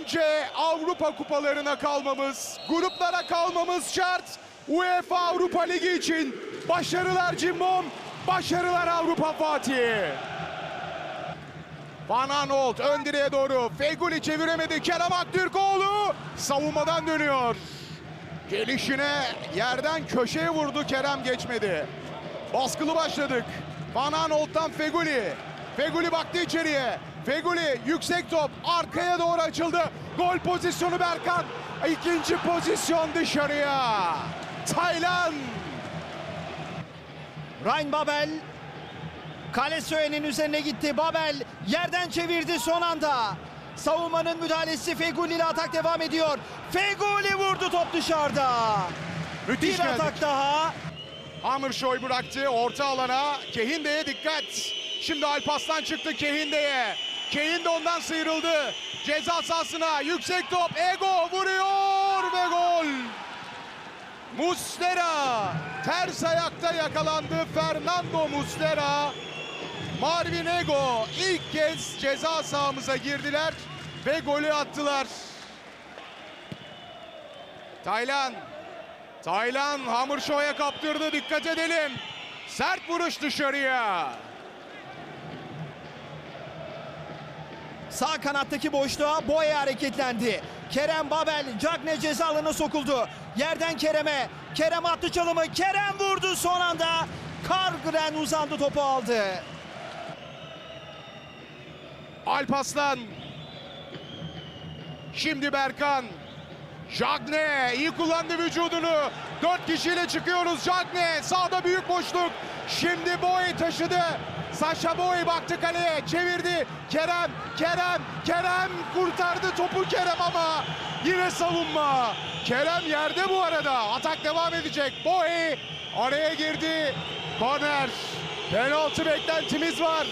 Önce Avrupa kupalarına kalmamız, gruplara kalmamız şart. UEFA Avrupa Ligi için başarılar Cimbom, başarılar Avrupa Fatih. Van Aanholt ön direğe doğru. Feguli çeviremedi. Kerem Aktürkoğlu savunmadan dönüyor. Gelişine yerden köşeye vurdu. Kerem geçmedi. Baskılı başladık. Van Aanholt'tan Feguli. Feguli baktı içeriye. Feguli yüksek top arkaya doğru açıldı. Gol pozisyonu Berkan. İkinci pozisyon dışarıya. Taylan. Ryan Babel kale Söğen'in üzerine gitti. Babel yerden çevirdi son anda. Savunmanın müdahalesi Feguli ile atak devam ediyor. Feguli vurdu top dışarıda. Müthiş Bir geldik. atak daha. Hammerşoy bıraktı orta alana. Kehinde'ye dikkat. Şimdi Alpaslan çıktı Kehinde'ye. Kehinde ondan sıyrıldı. Ceza sahasına yüksek top. Ego vuruyor ve gol. Muslera ters ayakta yakalandı. Fernando Muslera. Marvin Ego ilk kez ceza sahamıza girdiler ve golü attılar. Taylan Taylan Hamurşo'ya kaptırdı dikkat edelim. Sert vuruş dışarıya. Sağ kanattaki boşluğa Boya hareketlendi. Kerem Babel Cagne ceza alanına sokuldu. Yerden Kerem'e. Kerem attı çalımı. Kerem vurdu son anda. Kargren uzandı topu aldı. Alpaslan. Şimdi Berkan. Jagne iyi kullandı vücudunu. Dört kişiyle çıkıyoruz Jagne. Sağda büyük boşluk. Şimdi Boy taşıdı. Saşa Boy baktı kaleye çevirdi. Kerem, Kerem, Kerem kurtardı topu Kerem ama yine savunma. Kerem yerde bu arada. Atak devam edecek. Boy araya girdi. Korner. Penaltı beklentimiz var.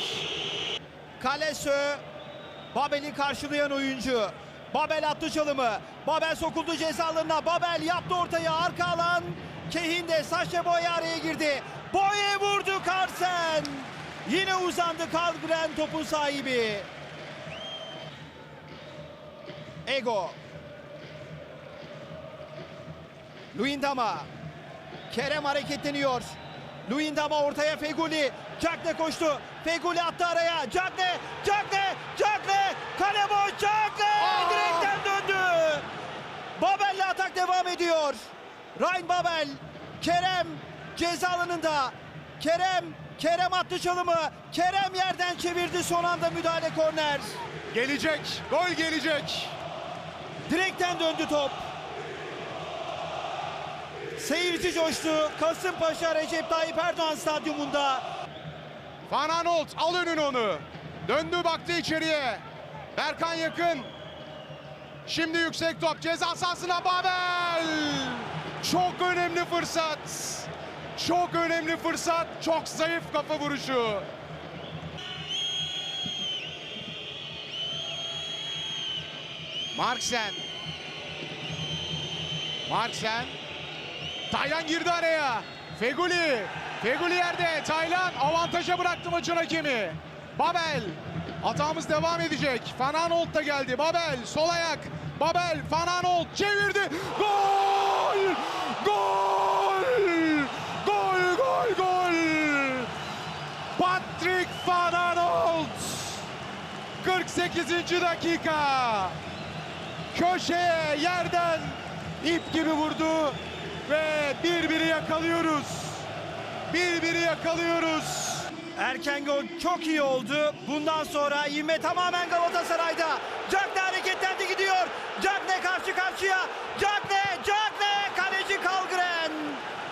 Kalesö Babel'i karşılayan oyuncu. Babel attı çalımı. Babel sokuldu ceza alanına. Babel yaptı ortaya. Arka alan. Kehinde Saşe Boy araya girdi. Boye vurdu Karsen. Yine uzandı Kargren topun sahibi. Ego. Luindama. Kerem hareketleniyor. Luindama ortaya Feguli. Cagne koştu. Feguli attı araya. Cagne, Cagne, Cagne. Kale boş. Cagne direkten döndü. Babel'le atak devam ediyor. Ryan Babel. Kerem ceza alanında. Kerem, Kerem attı çalımı. Kerem yerden çevirdi son anda müdahale korner. Gelecek. Gol gelecek. Direkten döndü top. Seyirci coştu. Kasımpaşa Recep Tayyip Erdoğan stadyumunda. Van Aanholt al önün onu. Döndü baktı içeriye. Berkan yakın. Şimdi yüksek top ceza sahasına Babel. Çok önemli fırsat. Çok önemli fırsat. Çok zayıf kafa vuruşu. Marksen. Marksen. Taylan girdi araya. Feguli. Feguli yerde. Taylan avantaja bıraktı maçın hakemi. Babel. Hatamız devam edecek. Van Aanholt da geldi. Babel sol ayak. Babel Van Aanholt çevirdi. Gol! Gol gol gol! Patrick Van Aanholt 48. dakika. Köşeye yerden ip gibi vurdu ve birbiri yakalıyoruz. Birbiri yakalıyoruz. Erken gol çok iyi oldu. Bundan sonra ivme tamamen Galatasaray'da. Cagne hareketlendi gidiyor. Cagne karşı karşıya. Cagne, Cagne, kaleci Kalgren.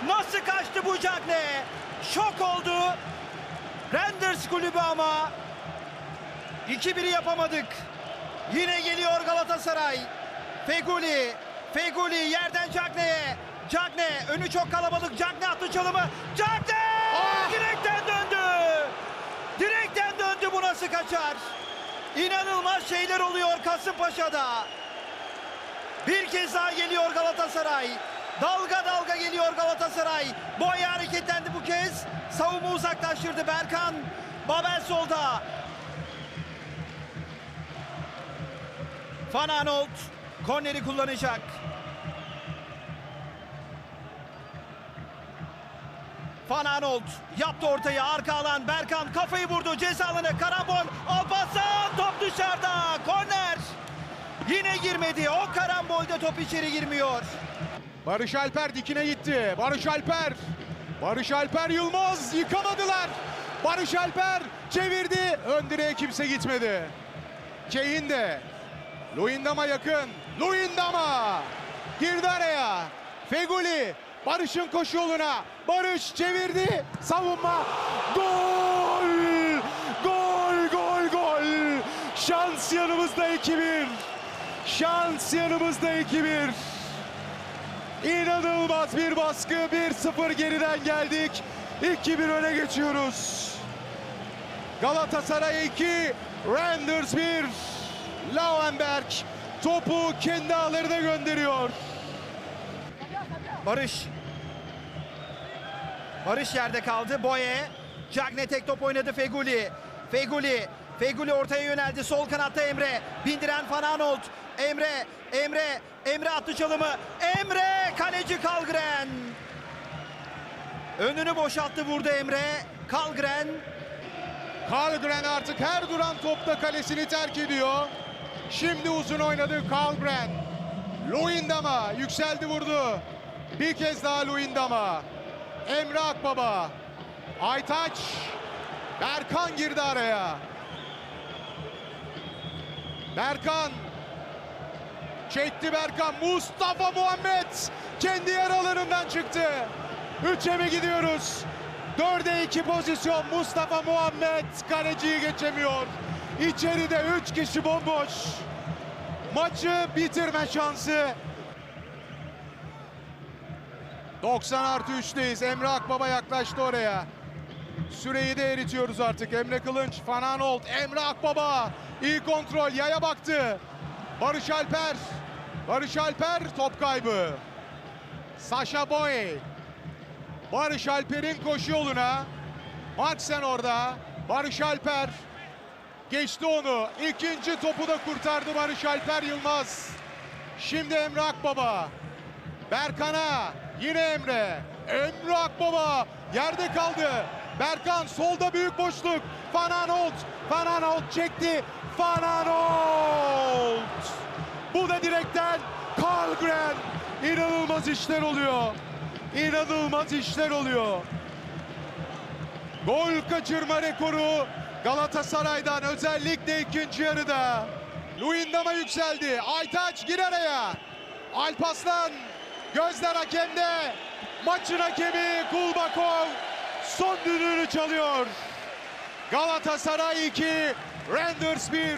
Nasıl kaçtı bu Cagne? Şok oldu. Renders kulübü ama 2-1'i yapamadık. Yine geliyor Galatasaray. Feguli. Feguli yerden Cagne'ye. Cagne önü çok kalabalık. Cagne attı çalımı. Cagne! Ah! Direkten döndü. Direkten döndü bu nasıl kaçar? İnanılmaz şeyler oluyor Kasımpaşa'da. Bir kez daha geliyor Galatasaray. Dalga dalga geliyor Galatasaray. Boya hareketlendi bu kez. Savunma uzaklaştırdı Berkan. Babel solda. Van Aanholt korneri kullanacak. Van Aanholt yaptı ortaya arka alan Berkan kafayı vurdu ceza alanı karambol Alparslan top dışarıda korner yine girmedi o karambolde top içeri girmiyor Barış Alper dikine gitti. Barış Alper. Barış Alper Yılmaz yıkamadılar. Barış Alper çevirdi. Ön direğe kimse gitmedi. Kane de. Luyendam'a yakın. Luyendam'a. Girdi araya. Feguli. Barış'ın koşu yoluna. Barış çevirdi. Savunma. Gol! Gol, gol, gol. Şans yanımızda 2-1. Şans yanımızda 2-1. İnanılmaz bir baskı. 1-0 geriden geldik. 2-1 öne geçiyoruz. Galatasaray 2, Randers 1. Lauenberg topu kendi ağlarına gönderiyor. Barış. Barış yerde kaldı. Boye. Cagne tek top oynadı Feguli. Feguli. Feguli ortaya yöneldi. Sol kanatta Emre. Bindiren Van Aanholt Emre. Emre. Emre attı çalımı. Emre! Kaleci Kalgren. Önünü boşalttı vurdu Emre. Kalgren. Karlgren artık her duran topta kalesini terk ediyor. Şimdi uzun oynadı Karlgren. Luyendam'a yükseldi vurdu. Bir kez daha Luyendam'a. Emre Akbaba. Aytaç. Berkan girdi araya. Berkan. Çekti Berkan. Mustafa Muhammed kendi yer alanından çıktı. Üçe mi gidiyoruz? Dörde iki pozisyon Mustafa Muhammed kaleciyi geçemiyor. İçeride üç kişi bomboş. Maçı bitirme şansı. 90 artı 3'teyiz. Emre Akbaba yaklaştı oraya. Süreyi de eritiyoruz artık. Emre Kılınç, Van Aanholt, Emre Akbaba. iyi kontrol, yaya baktı. Barış Alper. Barış Alper top kaybı. Sasha Boy. Barış Alper'in koşu yoluna. Marksen orada. Barış Alper. Geçti onu. İkinci topu da kurtardı Barış Alper Yılmaz. Şimdi Emre Akbaba. Berkan'a. Yine Emre. Emre Akbaba. Yerde kaldı. Berkan solda büyük boşluk. Van Aanholt çekti. Van Aanholt. Bu da direkten Karlgren. İnanılmaz işler oluyor. İnanılmaz işler oluyor. Gol kaçırma rekoru Galatasaray'dan özellikle ikinci yarıda. Luyendam'a yükseldi. Aytaç gir araya. Alpaslan gözler hakemde. Maçın hakemi Kulbakov son düdüğünü çalıyor. Galatasaray 2, Randers 1.